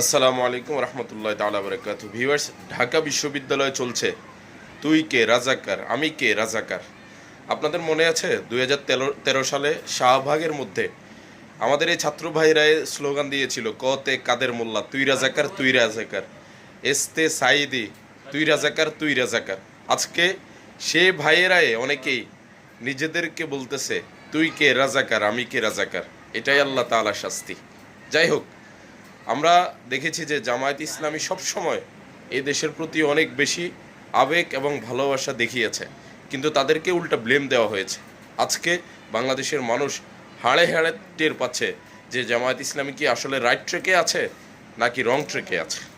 আসসালামু আলাইকুম রহমতুল্লাহ তালা বরকাত ভিউয়ার্স, ঢাকা বিশ্ববিদ্যালয়ে চলছে তুই কে রাজাকার, আমি কে রাজাকার? আপনাদের মনে আছে দুই হাজার তেরো সালে শাহবাগের মধ্যে আমাদের এই ছাত্র ভাইরা স্লোগান দিয়েছিল কতে কাদের মোল্লা, তুই রাজাকার তুই রাজাকার। এস্তে সাইদি তুই রাজাকার তুই রাজাকার। আজকে সে ভাইয়েরাই অনেকেই নিজেদেরকে বলতেছে, তুই কে রাজাকার, আমি কে রাজাকার। এটাই আল্লাহ তাআলা শাস্তি। যাই হোক আমরা দেখেছি যে জামায়াত ইসলামী সবসময় এই দেশের প্রতি অনেক বেশি আবেগ এবং ভালোবাসা দেখিয়েছে। কিন্তু তাদেরকে উল্টা ব্লেম দেওয়া হয়েছে। আজকে বাংলাদেশের মানুষ হাড়ে হাড়ে টের পাচ্ছে যে জামায়াত ইসলামী কি আসলে রাইট ট্রেকে আছে নাকি রং ট্রেকে আছে।